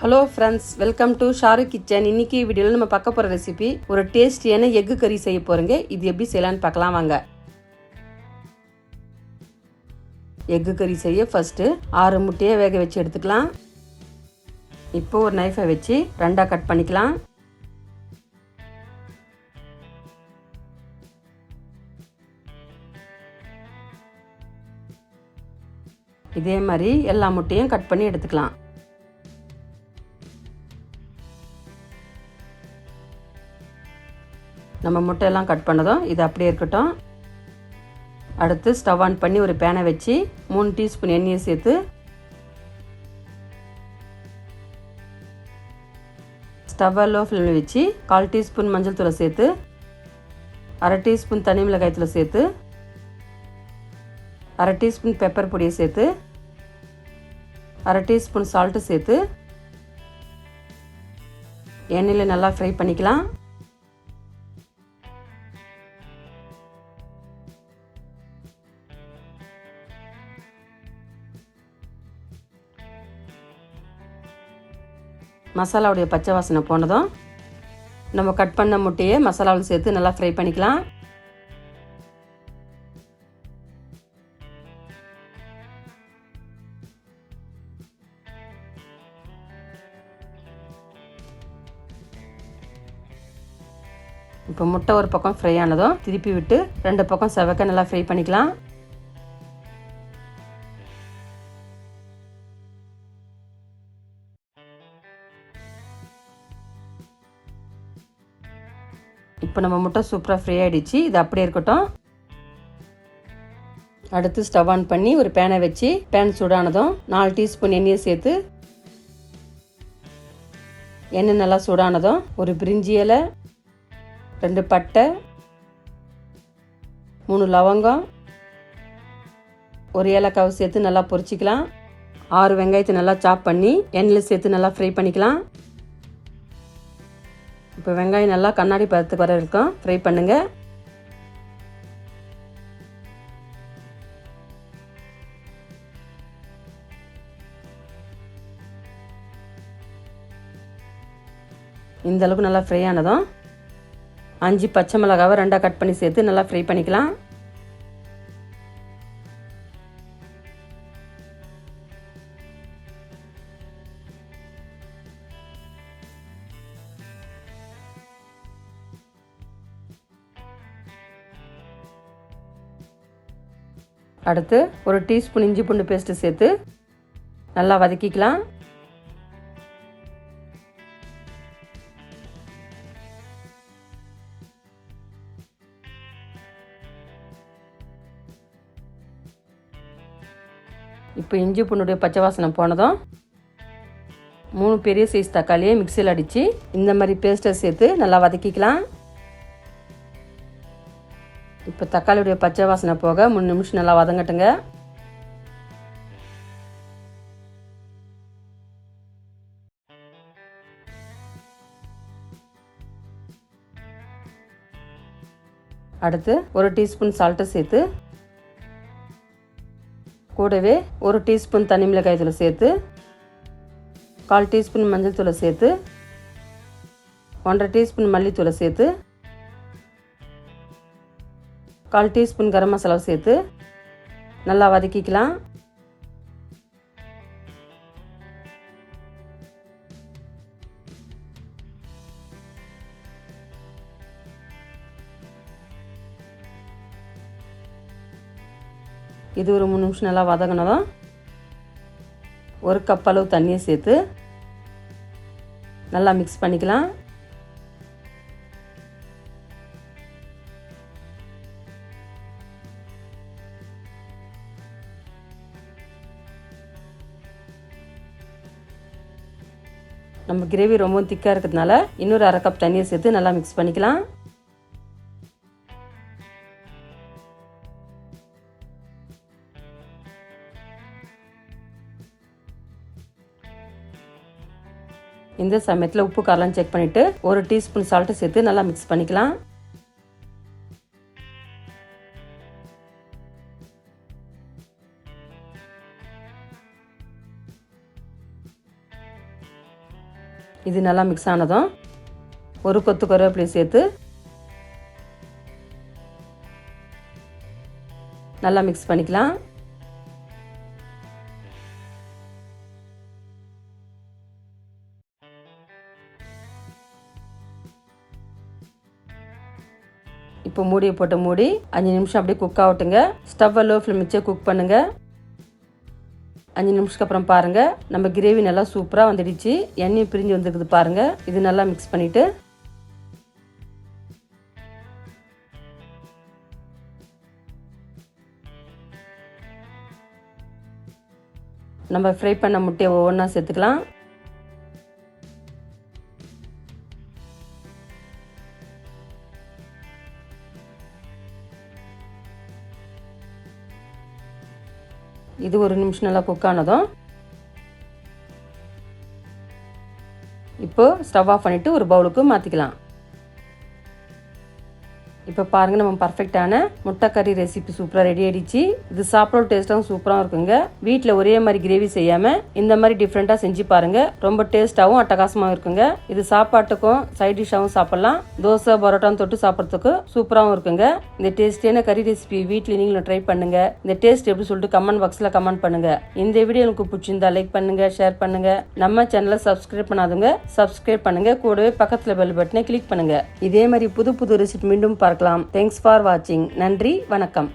Hello friends welcome to Sharu kitchen இன்னைக்கு வீடியோவில் நம்ம பார்க்க போகிற ரெசிபி ஒரு டேஸ்டியான எக்கு கறி செய்ய போகிறோங்க இது எப்படி செய்யலான்னு பார்க்கலாம் வாங்க. எக்கு கறி செய்ய ஃபஸ்ட்டு ஆறு முட்டையை வேக வச்சு எடுத்துக்கலாம். இப்போ ஒரு நைஃபை வச்சு ரெண்டாக கட் பண்ணிக்கலாம். இதே மாதிரி எல்லா முட்டையும் கட் பண்ணி எடுத்துக்கலாம். நம்ம முட்டையெல்லாம் கட் பண்ணதும் இது அப்படியே இருக்கட்டும். அடுத்து ஸ்டவ் ஆன் பண்ணி ஒரு பேனை வச்சு மூணு டீஸ்பூன் எண்ணெயை சேர்த்து ஸ்டவ்வை லோ ஃப்ளேமில் வச்சு கால் டீஸ்பூன் மஞ்சள் தூளை சேர்த்து அரை டீஸ்பூன் தனி மிளகாய் தூளை சேர்த்து அரை டீஸ்பூன் பெப்பர் பொடியை சேர்த்து அரை டீஸ்பூன் சால்ட்டு சேர்த்து எண்ணெயில் நல்லா ஃப்ரை பண்ணிக்கலாம். மசாலாவுடைய பச்சை வாசனை போனதும் நம்ம கட் பண்ண முட்டையை மசாலாவில் சேர்த்து நல்லா ஃப்ரை பண்ணிக்கலாம். இப்போ முட்டை ஒரு பக்கம் ஃப்ரை ஆனதும் திருப்பி விட்டு ரெண்டு பக்கம் செவக்க நல்லா ஃப்ரை பண்ணிக்கலாம். இப்போ நம்ம முட்டை சூப்பராக ஃப்ரீ ஆகிடுச்சு இது அப்படியே இருக்கட்டும். அடுத்து ஸ்டவ் ஆன் பண்ணி ஒரு பேனை வச்சு பேன் சூடானதும் நாலு டீஸ்பூன் எண்ணெயை சேர்த்து எண்ணெய் நல்லா சூடானதும் ஒரு பிரிஞ்சி இலை ரெண்டு பட்டை மூணு லவங்கம் ஒரு ஏலக்காவை சேர்த்து நல்லா பொரிச்சிக்கலாம். ஆறு வெங்காயத்தை நல்லா சாப் பண்ணி எண்ணெயில் சேர்த்து நல்லா ஃப்ரை பண்ணிக்கலாம். இப்போ வெங்காயம் நல்லா கண்ணாடி பதத்துக்கு வர இருக்கும் ஃப்ரை பண்ணுங்கள் இந்த அளவுக்கு நல்லா ஃப்ரை ஆனதும் அஞ்சு பச்சை மிளகாவை ரெண்டாக கட் பண்ணி சேர்த்து நல்லா ஃப்ரை பண்ணிக்கலாம். அடுத்து ஒரு டீஸ்பூன் இஞ்சி பூண்டு பேஸ்ட்டு சேர்த்து நல்லா வதக்கிக்கலாம். இப்போ இஞ்சி பூண்டுடைய பச்சை வாசனை போனதும் மூணு பெரிய சைஸ் தக்காளியை மிக்சியில் அடித்து இந்த மாதிரி பேஸ்ட்டை சேர்த்து நல்லா வதக்கிக்கலாம். இப்போ தக்காளியுடைய பச்சை வாசனை போக மூணு நிமிஷம் நல்லா வதங்கட்டுங்க. அடுத்து ஒரு டீஸ்பூன் சால்ட்டை சேர்த்து கூடவே ஒரு டீஸ்பூன் தனி மிளகாய் சேர்த்து கால் டீஸ்பூன் மஞ்சள் தூளை சேர்த்து ஒன்றரை டீஸ்பூன் மல்லித்தூளை சேர்த்து கால் டீஸ்பூன் கரம் மசாலா சேர்த்து நல்லா வதக்கிக்கலாம். இது ஒரு மூணு நிமிஷம் நல்லா வதங்கினதும் ஒரு கப் அளவு தண்ணியை சேர்த்து நல்லா மிக்ஸ் பண்ணிக்கலாம். நம்ம கிரேவி ரொம்ப திக்காக இருக்கிறதுனால இன்னொரு அரை கப் தண்ணியை சேர்த்து நல்லா மிக்ஸ் பண்ணிக்கலாம். இந்த சமயத்தில் உப்பு காரெலாம் செக் பண்ணிவிட்டு ஒரு டீஸ்பூன் சால்ட்டு சேர்த்து நல்லா மிக்ஸ் பண்ணிக்கலாம். இது நல்லா மிக்ஸ் ஆனதும் ஒரு கொத்து கருவேப்பிலை சேர்த்து நல்லா மிக்ஸ் பண்ணிக்கலாம். இப்போ மூடியை போட்டு மூடி அஞ்சு நிமிஷம் அப்படியே குக் ஆகட்டுங்க. ஸ்டவ்வை லோ ஃப்ளேம் வச்சே குக் பண்ணுங்கள் அஞ்சு நிமிஷத்துக்கு அப்புறம் பாருங்கள் நம்ம கிரேவி நல்லா சூப்பராக வந்துடுச்சு. எண்ணெய் பிரிஞ்சு வந்துருக்குது பாருங்கள் இது நல்லா மிக்ஸ் பண்ணிவிட்டு நம்ம ஃப்ரை பண்ண முட்டையை ஒவ்வொன்றா சேர்த்துக்கலாம். இது ஒரு நிமிஷம் நல்லா குக் ஆனதும் இப்போ ஸ்டவ் ஆஃப் பண்ணிவிட்டு ஒரு பவுலுக்கு மாற்றிக்கலாம் இப்போ பாருங்கள் நம்ம பர்ஃபெக்டான முட்டை கறி ரெசிபி சூப்பராக ரெடி ஆகிடுச்சு இது சாப்பிட டேஸ்ட்டாகவும் சூப்பராகவும் இருக்குங்க. வீட்டில் ஒரே மாதிரி கிரேவி செய்யாமல் இந்த மாதிரி டிஃப்ரெண்ட்டாக செஞ்சு பாருங்கள் ரொம்ப டேஸ்ட்டாகவும் அட்டகாசமாகவும் இருக்குங்க. இது சாப்பாட்டுக்கும் சைட் டிஷ்ஷாகவும் சாப்பிட்லாம். தோசை பரோட்டான்னு தொட்டு சாப்பிட்றதுக்கு சூப்பராகவும் இருக்குங்க. இந்த டேஸ்டியான கறி ரெசிபி வீட்டில் நீங்களும் ட்ரை பண்ணுங்கள் இந்த டேஸ்ட் எப்படி சொல்லிட்டு கமெண்ட் பாக்ஸில் கமெண்ட் பண்ணுங்க. இந்த வீடியோ எனக்கு பிடிச்சிருந்தா லைக் பண்ணுங்கள் ஷேர் பண்ணுங்கள் நம்ம சேனலை சப்ஸ்கிரைப் பண்ணாதுங்க சப்ஸ்கிரைப் பண்ணுங்க. கூடவே பக்கத்தில் பெல் பட்டனை கிளிக் பண்ணுங்க. இதே மாதிரி புது புது ரெசிபி மீண்டும் பார்க்கலாம். தேங்க்ஸ் ஃபார் வாட்சிங் நன்றி வணக்கம்.